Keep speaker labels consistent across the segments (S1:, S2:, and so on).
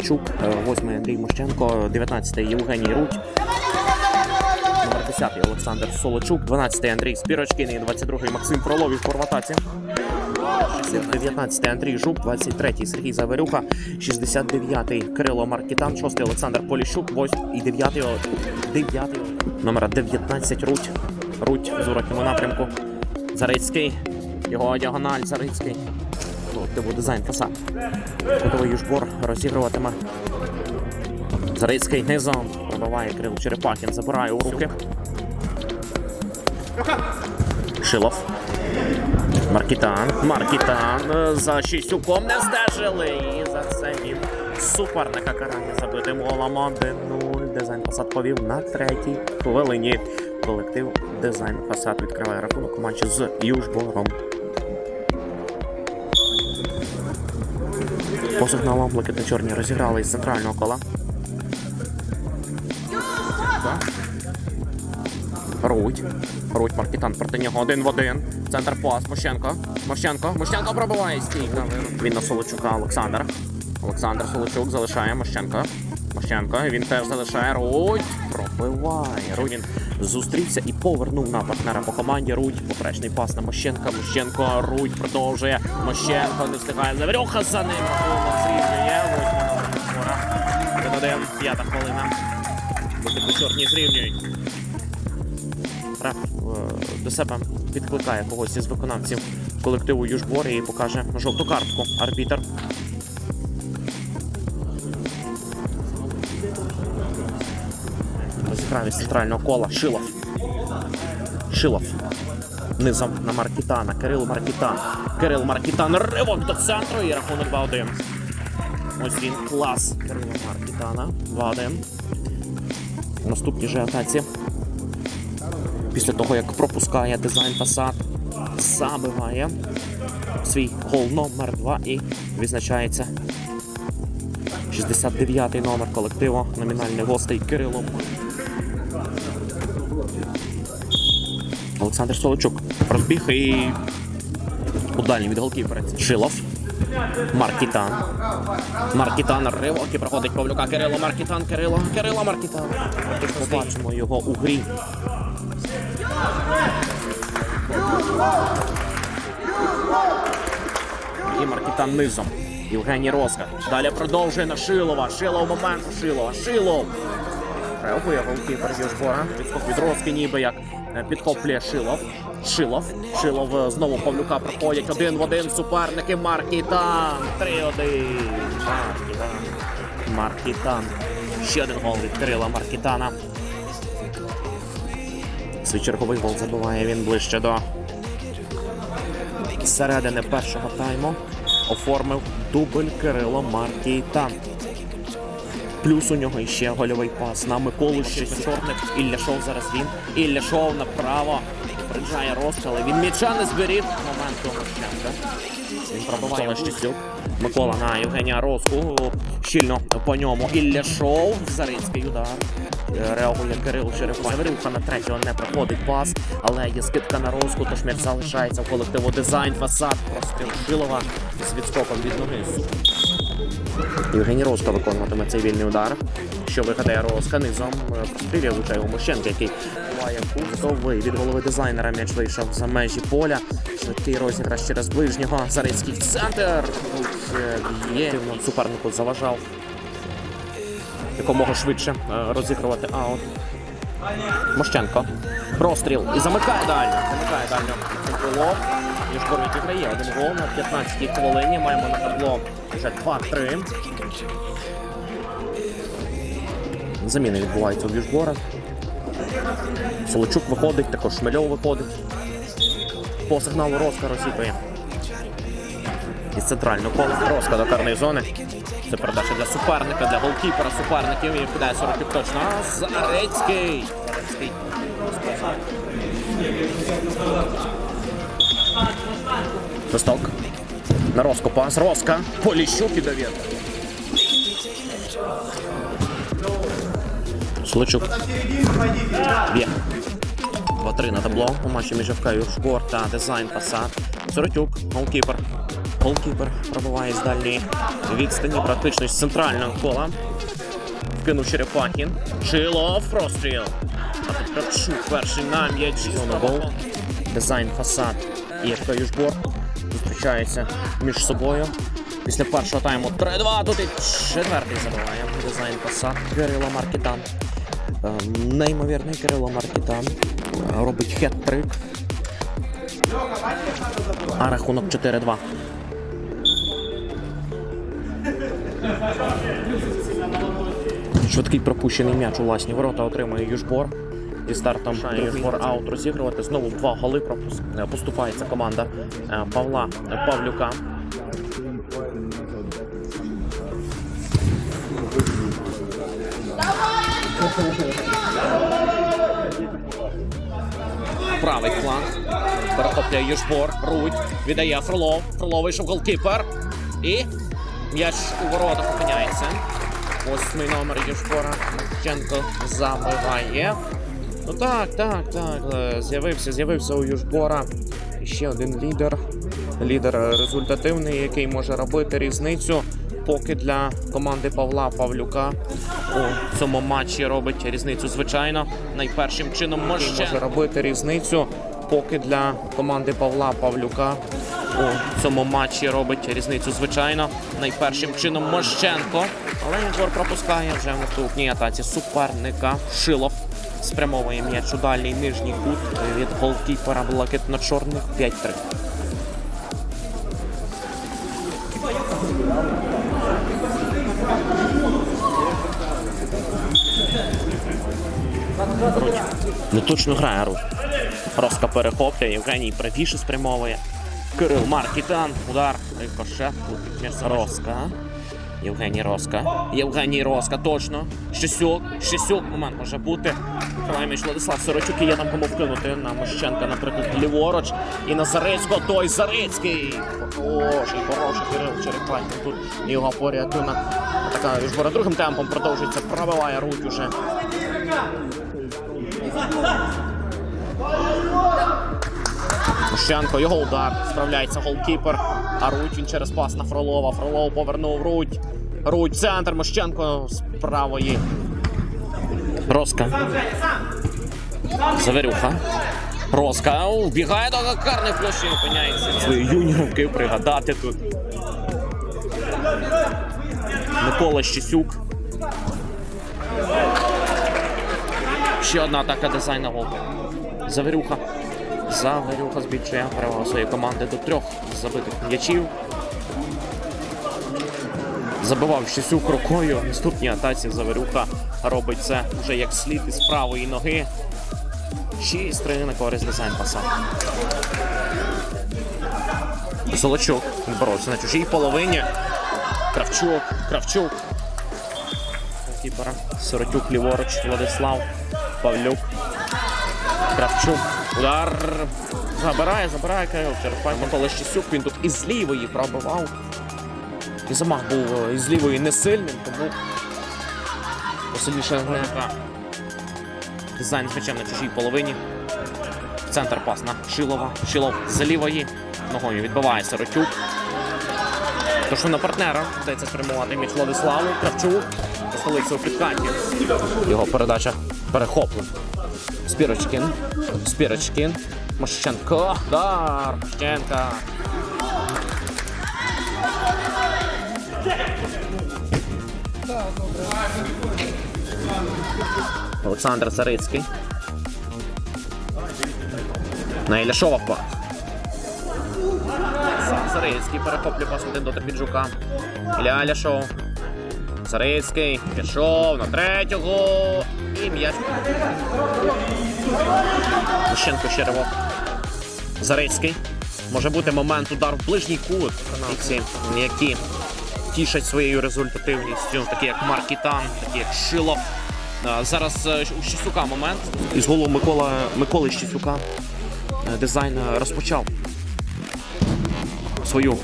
S1: 11-й Андрій Кравчук, 8-й Андрій Мощенко, 19-й Євгеній Рудь. Номер 10 Олександр Солочук, 12-й Андрій Спірочкін і 22-й Максим Фроловів по форматації. 19-й Андрій Жук, 23-й Сергій Заверюха, 69-й Кирило Маркітан, 6-й Олександр Поліщук, 8 і 9-й 9 номера 19 Руть. Руть в зворотньому напрямку. Зарицький. Його діагональ Зарицький. Типу дизайн фасад. Готовий Южбор розігруватиме. Зарицький низом. Пробиває Кирил Черепахін. Забирає у руки. Шилов. Маркітан. Маркітан. е, За Шістюком не стежили. І за це він суперника карання забитим голом 1-0. Дизайн фасад повів на третій хвилині. Колектив дизайн фасад відкриває рахунок у матчі з Южбором. По сигналам блакитно-чорні розіграли із центрального кола. Руть. Руть Маркітан проти нього один в один. Центр пас. Мощенко. Мощенко. Мощенко пробиває стійка. Він на Солочука Олександр. Олександр Солочук залишає Мощенко. Мощенко. Він теж залишає Руть. Пробиває. Руть він зустрівся і повернув на партнера по команді. Руть. Поперечний пас на Мощенка. Мощенко. Руть продовжує. Мощенко не встигає. Заверюха за ним. Зрівнює. Один-один. п'ята хвилина. Бути чорні зрівнюють. Реф до себе підкликає когось із виконавців колективу Южбор і покаже жовту картку. Арбітер. Розіграв центрального кола. Шилов. Шилов. Низом на Маркітана. Кирил Маркітан. Кирил Маркітан. Ривок до центру і рахунок 2-1. Ось він клас Кирила Маркітана. 2-1. Наступній же атаці після того, як пропускає дизайн фасад, забиває свій гол номер 2 і відзначається 69-й номер колективу номінальний гостей Кирило. Олександр Солочук розбіг і у дальній від голкіпера Шилов. Маркітан. Маркітан ривок і проходить Павлюка. Кирило Маркітан, Кирило, Кирило Маркітан. Побачимо його у грі. І Маркітан низом. Євгеній Роска. Далі продовжує на Шилова. Шилов момент Шилова. Шилов. Реагує голкіпер Южбора. Відскок від Роски ніби як е, підхоплює Шилов. Шилов. Шилов е, знову Павлюка проходять один в один суперники. Маркітан. 3-1. Маркітан. Маркітан. Ще один гол від Кирила Маркітана. Свій черговий гол забиває він ближче до середини першого тайму. Оформив дубль Кирило Маркітан. Плюс у нього ще гольовий пас на Миколу Щасорник. Ілляшов зараз він. Ілляшов направо. Приїжджає розкали. Він м'яча не зберіг. Момент того Мощенка. Він пробиває Щасюк. Микола на Євгенія Роску. Щільно по ньому. Ілляшов. Зарицький удар. Е, Реагує Кирил Черепа. Заверюха на третього не проходить пас, але є скидка на розку, тож м'яч залишається в колективу дизайн, фасад, простріл Шилова з відскоком від ноги. Євгеній Роска виконуватиме цей вільний удар. Що вигадає Роска низом е, прострілює влучає у який буває кустовий від голови дизайнера. М'яч вийшов за межі поля. Швидкий розіграш через ближнього. Зарицький центр. Е, б'є супернику заважав якомога швидше е, розігрувати аут. Мощенко. Простріл. І замикає дальню. Замикає дальню. Центролов. Южбор відіграє один гол на 15-й хвилині. Маємо на табло вже 2-3. Заміни відбуваються у Южбора. Солочук виходить, також Шмельов виходить. По сигналу Роска розіграє. Із центрального кола Роска до карної зони. Це передача для суперника, для голкіпера суперників. І кидає 40 точно. Зарецький. Зарецький. Свисток. На Роску пас. Роска. Поліщук і довір. Сличук. Б'є. 2-3 на табло у матчі між ФК Юршбор та дизайн Фасад. Соротюк, голкіпер. Голкіпер пробиває з дальньої відстані, практично з центрального кола. Вкинув Черепахін. Шилов, простріл. А тут Кравчук перший на м'ячі. Дизайн фасад і ФК Южбор зустрічаються між собою. Після першого тайму 3-2, тут і четвертий забиває. Дизайн фасад Кирило Маркітан. Е, Неймовірний Кирило Маркітан. Е, Робить хет-трик. А рахунок 4-2. Швидкий пропущений м'яч у власні ворота отримує Южбор. Зі стартом Южбор аут розігрувати. Знову два голи пропуск. Е, Поступається команда е, Павла Павлюка. Правий фланг. Перехоплює Южбор. Рудь. Віддає Фролов. Фролов вийшов голкіпер. І м'яч у воротах опиняється. Восьмий номер Южбора. Мовченко забиває. Ну так, так, так. е, З'явився, з'явився у Южбора ще один лідер. Лідер е, результативний, який може робити різницю. Поки для команди Павла Павлюка у цьому матчі робить різницю, звичайно. Найпершим чином може, може робити різницю. Поки для команди Павла Павлюка у цьому матчі робить різницю, звичайно. Найпершим чином Мощенко. Але Ігор пропускає вже в наступній атаці суперника. Шилов спрямовує м'яч у дальній нижній кут від голкіпера блакитно-чорних 5-3. Рудь. Не точно грає Рудь. Роска перехоплює, Євгеній правіше спрямовує. Кирил Маркітан, удар, рикошет, м'яч Роска. Євгеній Роска. Євгеній Роска, точно. Щасюк, Щасюк, момент може бути. Миколай Владислав Сорочук, і є там кому вкинути на Мощенка, наприклад, ліворуч. І на Зарицького, той Зарицький. Хороший, хороший Кирил Черепахін. Тут його порятунок. Така Южбора другим темпом продовжується, пробиває руть уже. Мощенко, його удар. Справляється голкіпер. А Рудь він через пас на Фролова. Фролов повернув Рудь. Рудь, центр. Мощенко з правої. Роска. Заверюха. Роска. Вбігає до карної площі опиняється. Свої юніровки пригадати тут. Микола Щесюк. Ще одна атака дизайна голки. Заверюха. Заверюха збільшує перевагу своєї команди до трьох забитих м'ячів. Забивав Щасюк рукою. В наступній атаці Заверюха робить це вже як слід із правої ноги. 6-3 на користь дизайн паса. Золочук боровся на чужій половині. Кравчук, Кравчук. Кіпера. Сиротюк ліворуч, Владислав, Павлюк. Кравчук. Удар. Забирає, забирає Кирил Черепай. Микола Щасюк. Він тут із лівої пробивав. І замах був е, із лівої не сильним, тому посильніше гнека. Дизайн з м'ячем на чужій половині. В центр пас на Шилова. Шилов за лівої. Ногою відбиває Сиротюк. Тож на партнера вдається спрямувати м'яч Владиславу. Кравчук. Столицю у підкаті. Його передача перехоплена. Спірочкін. Спірочкін. Мощенко. Дар. Мощенка. Олександр Зарицький. На Іляшова пас. Зарицький перехоплює пас один дотик від Жука. Ілля Ляшов. Зарицький пішов на третього. І м'яч. Ще ривок. Зарицький. Може бути момент удар в ближній кут. Ці, які тішать своєю результативністю, такі як Маркітан, такі як Шилов. Зараз е, у Щасюка момент. Із голу Микола, Миколи Щасюка е, дизайн е, розпочав свою,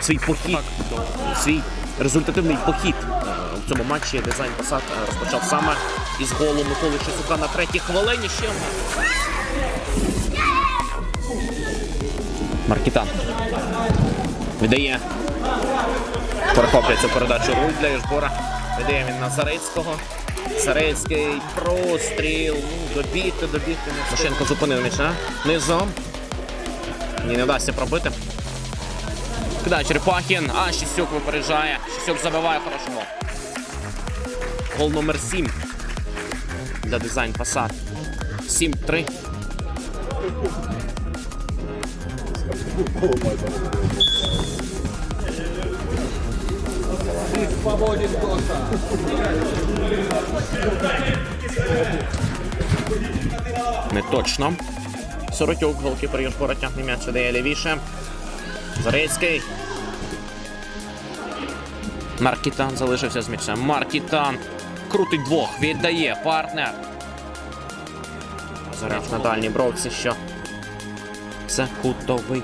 S1: свій похід, свій результативний похід в цьому матчі. Дизайн посад розпочав саме із голу Миколи Щасюка на третій хвилині. Ще одна. Маркітан. Віддає. Перехоплює цю передачу руль для Южбора. Віддає він на Зарицького. Зарицький простріл. Ну, добігти, добігти. Машенко зупинив м'яча. Низом. Ні, не вдасться пробити. Кидає Черепахін, а Щісюк випереджає. Щісюк забиває хороший гол. Гол номер 7 для дизайн Passat. 7-3. Не точно. Соротюк, голкіпер Южбора тягне м'яч, дає лівіше. Зарецький. Маркітан залишився з м'ячем. Маркітан крутить двох, віддає партнер. Зарев на дальній бровці, що це кутовий.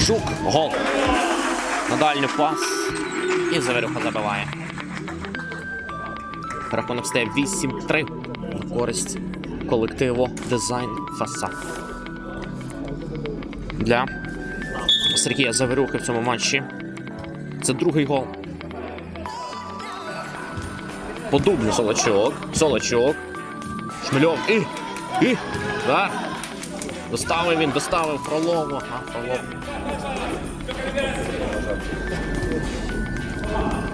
S1: Жук, гол. На дальню пас. І Заверюха забиває. Рахунок стає 8-3 на користь колективу дизайн фасад. Для Сергія Заверюхи в цьому матчі. Це другий гол. По дублю Солочок. Солочок. Шмельов. І. І. Да. Доставив він, доставив Фролову. А, Фролов.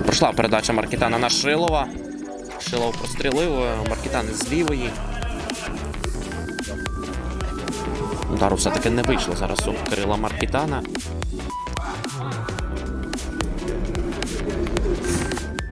S1: Пройшла передача Маркітана на Шилова. Шилов прострілив, е, Маркітан з лівої. Удару все-таки не вийшло зараз у Кирила Маркітана.